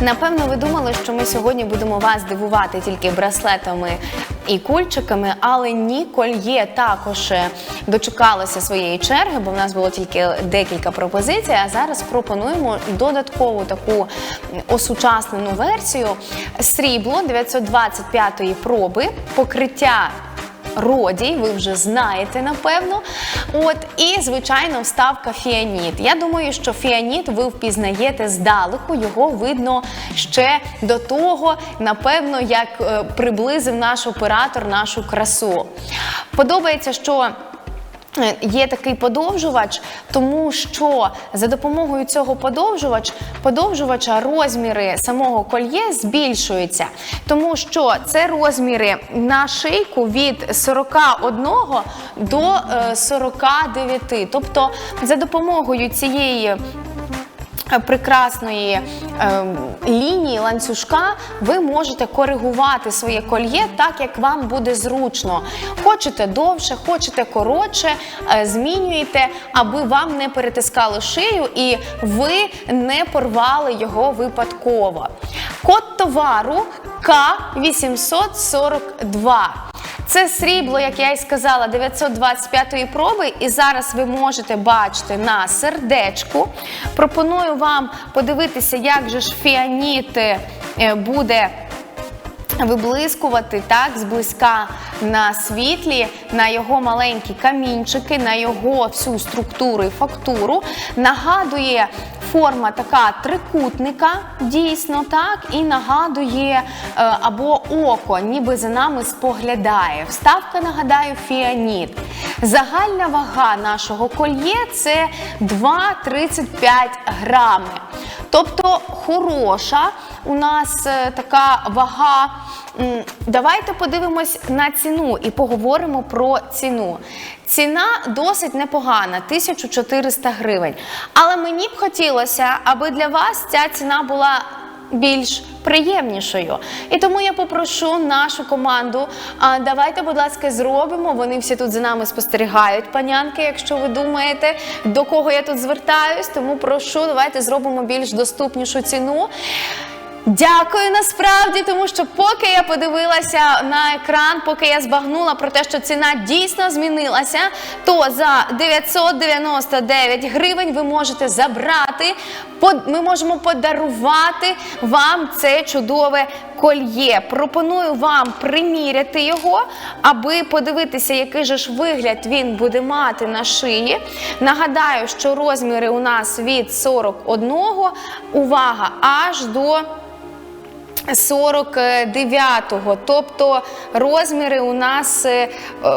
Напевно, ви думали, що ми сьогодні будемо вас дивувати тільки браслетами і кульчиками, але ні, кольє також е, дочекалося своєї черги, бо в нас було тільки декілька пропозицій. А зараз пропонуємо додаткову таку осучаснену версію срібло 925-ї проби, покриття Родій, ви вже знаєте, напевно. От і звичайно, вставка фіаніт. Я думаю, що фіаніт ви впізнаєте здалеку. Його видно ще до того, напевно, як е, приблизив наш оператор нашу красу. Подобається, що. Е, Є такий подовжувач, тому що за допомогою цього подовжувач, подовжувача розміри самого кольє збільшуються, тому що це розміри на шийку від 41 до е, 49. Тобто за допомогою цієї е, прекрасної е, лінії ланцюжка ви можете коригувати своє кольє так, як вам буде зручно. Хочете довше, хочете коротше, е, змінюєте, аби вам не перетискали шию і ви не порвали його випадково. Код товару К842. Це срібло, як я і сказала, 925-ї проби, і зараз ви можете бачити на сердечку. Пропоную вам подивитися, як же ж фіаніт е, буде виблискувати так зблизька на світлі, на його маленькі камінчики, на його всю структуру і фактуру. Нагадує форма така трикутника, дійсно так, і нагадує е, або око, ніби за нами споглядає. Вставка, нагадаю, фіаніт. Загальна вага нашого кольє це 2,35 грами. Тобто хороша у нас е, така вага. Давайте подивимось на ціну і поговоримо про ціну. Ціна досить непогана 1400 гривень. Але мені б хотілося, аби для вас ця ціна була більш приємнішою. І тому я попрошу нашу команду. А, давайте, будь ласка, зробимо. Вони всі тут за нами спостерігають, панянки, якщо ви думаєте, до кого я тут звертаюсь. Тому прошу, давайте зробимо більш доступнішу ціну. Дякую насправді, тому що поки я подивилася на екран, поки я збагнула про те, що ціна дійсно змінилася, то за 999 гривень ви можете забрати, ми можемо подарувати вам це чудове кольє. Пропоную вам приміряти його, аби подивитися, який же ж вигляд він буде мати на шиї. Нагадаю, що розміри у нас від 41, увага, аж до 49-го, тобто розміри у нас е, е,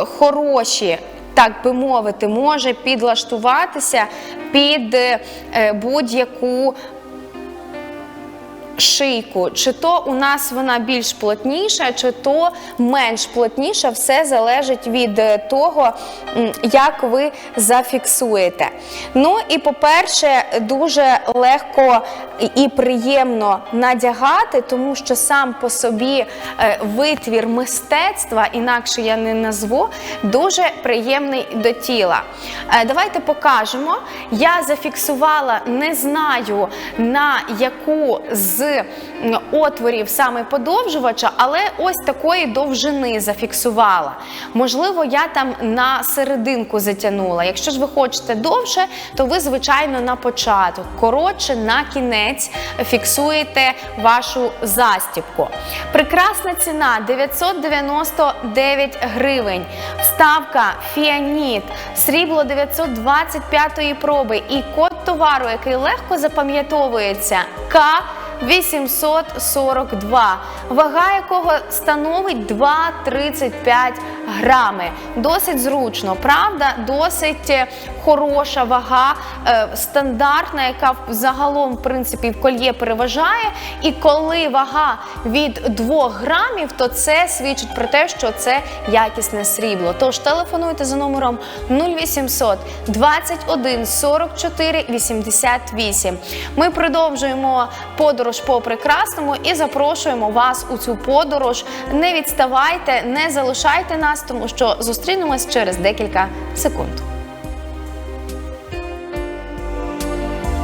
хороші. Так би мовити, може підлаштуватися під е, будь-яку шийку. Чи то у нас вона більш плотніша, чи то менш плотніша, все залежить від е, того, як ви зафіксуєте. Ну і по-перше, дуже легко і приємно надягати, тому що сам по собі е, витвір мистецтва, інакше я не назву, дуже приємний до тіла. Е, Давайте покажемо. Я зафіксувала, не знаю на яку з отворів саме подовжувача, але ось такої довжини зафіксувала. Можливо, я там на серединку затягнула. Якщо ж ви хочете довше, то ви, звичайно, на початок. Коротше, на кінець фіксуєте вашу застібку. Прекрасна ціна 999 гривень. Вставка Фіаніт, срібло 925 проби і код товару, який легко запам'ятовується. 842, вага якого становить 2,35 грами. Досить зручно, правда? Досить е, хороша вага, е, стандартна, яка загалом, в принципі, в кольє переважає. І коли вага від 2 грамів, то це свідчить про те, що це якісне срібло. Тож телефонуйте за номером 0800 21 44 88. Ми продовжуємо подорож по прекрасному і запрошуємо вас у цю подорож. Не відставайте, не залишайте нас, тому що зустрінемось через декілька секунд.